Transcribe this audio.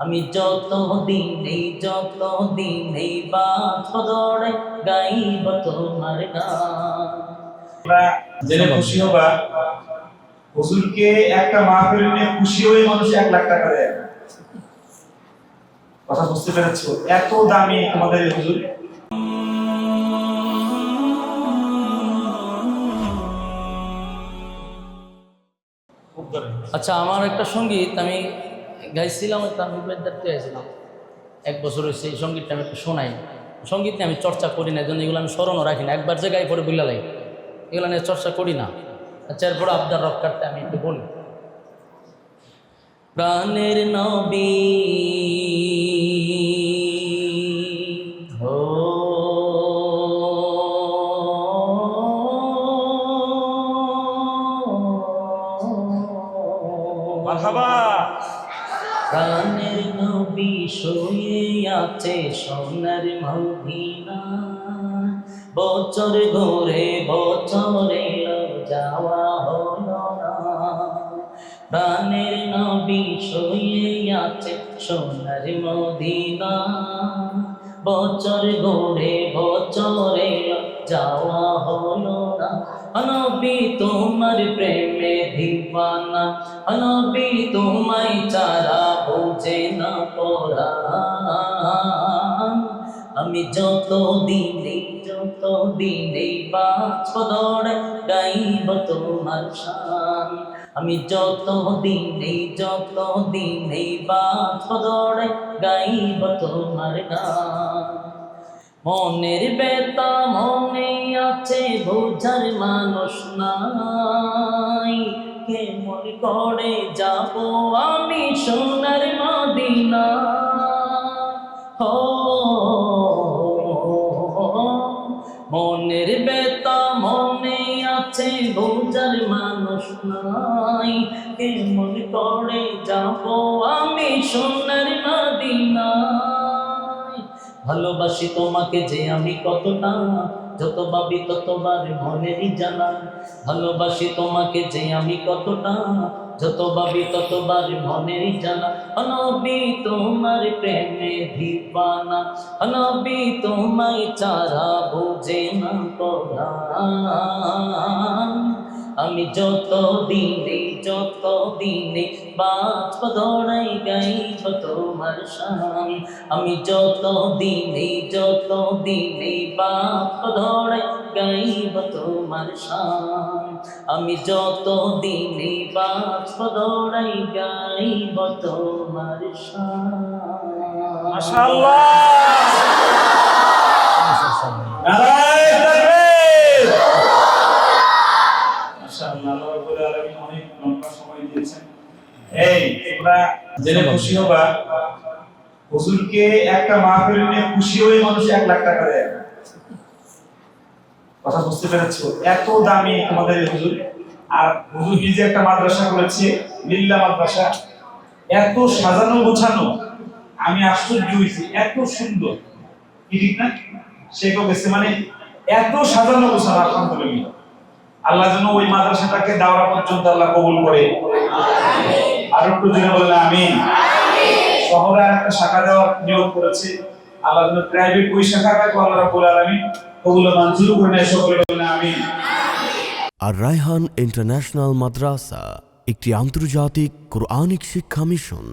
আমি যত দিন এই যত দিন এই দৌড়ে গাইব তোমার গান। জেনে খুশি হবা হুজুরকে একটা মাহফিল নিয়ে খুশি হয়ে মানুষ এক লাখ টাকা দেয়। কথা বুঝতে পেরেছ? এত দামি তোমাদের হুজুর। আচ্ছা আমার একটা সংগীত আমি গাইছিলাম রূপের দায়িত্বে গাইছিলাম এক বছর হয়েছে এই সঙ্গীতটা আমি একটু শোনাই। সংগীত নিয়ে আমি চর্চা করি না, এই জন্য এগুলো আমি স্মরণও রাখি না। একবার যে গাই পরে বুঝলা লাগে, এগুলো নিয়ে চর্চা করি না। আচ্ছা এরপর আবদার রক্ষারটা আমি একটু বলি। প্রাণের নবী হো মারহাবা। প্রাণের নবী শুয়ে আছে সোনার মদিনা। বছর ঘুরে বছর যাওয়া হলো না। প্রাণের নবী শুয়ে আছে সোনার মদিনা। বছর ঘুরে বছর যাওয়া হলো না অনবী তোমার প্রেমে দিবানা অনবী তোমায় চারা বোঝে না পরাণ। আমি যত দিনে যত দিনে দৌড়ে গাইব তোমার শান। আমি যত দিনে যত দিনে দৌড়ে গাইব তোমার গান। মনের বেতা মনে আছে, বোঝার মানুষ নাই। কেমন করে যাব আমি সোনার মদিনা? মনের বেতা মনে আছে, বোঝার মানুষ নাই। কেমন করে যাব আমি সোনার ভালোবাসি তোমাকে যে আমি কতটা, যত ভাবি ততবার মনেরই জানা ভালোবাসি তোমাকে যে আমি কতটা, যত ভাবি ততবার মনেরই জানা অনবী তোমার প্রেমে দিবানা অনবী তোমায় চারা বুঝে না আমি যত দিনে যত দিনে বাঁচব দৌড়াই গাইব তোমার শান। আমি যত দিনে যত দিনে বাঁচব দৌড়াই গাইব তোমার শান। আমি যত দিনে বাঁচব দৌড়াই গাইব তোমার শান। মাশাআল্লাহ। এই তোমরা জেনে খুশি হবা হুজুরকে একটা মাহফিল নিয়ে খুশি হয়ে মানুষ এক লাখ টাকা দেয়। কথা বুঝতে পেরেছ? এত দামি তোমাদের হুজুর। আর হুজুর নিজে একটা মাদ্রাসা করেছে লিল্লা মাদ্রাসা। এত সাজানো গোছানো। আমি আশ্চর্য হয়েছি এত সুন্দর। কি ঠিক না? সে মানে এত সাজানো গোছানো আলহামদুলিল্লাহ। আল্লাহ যেন ওই মাদ্রাসাটাকে দাওয়া পর্যন্ত আল্লাহ কবুল করে। আর একটু জেনে বললে আমি শহরে একটা শাখা দেওয়ার নিয়োগ করেছে। আল্লাহ যেন প্রাইভেট ওই শাখাটাকে আল্লাহ রাব্বুল আলামিন ওগুলো মঞ্জুর করে নেয় সকলে বললে আমিন। আর রায়হান ইন্টারন্যাশনাল মাদ্রাসা একটি আন্তর্জাতিক কোরআনিক শিক্ষা মিশন।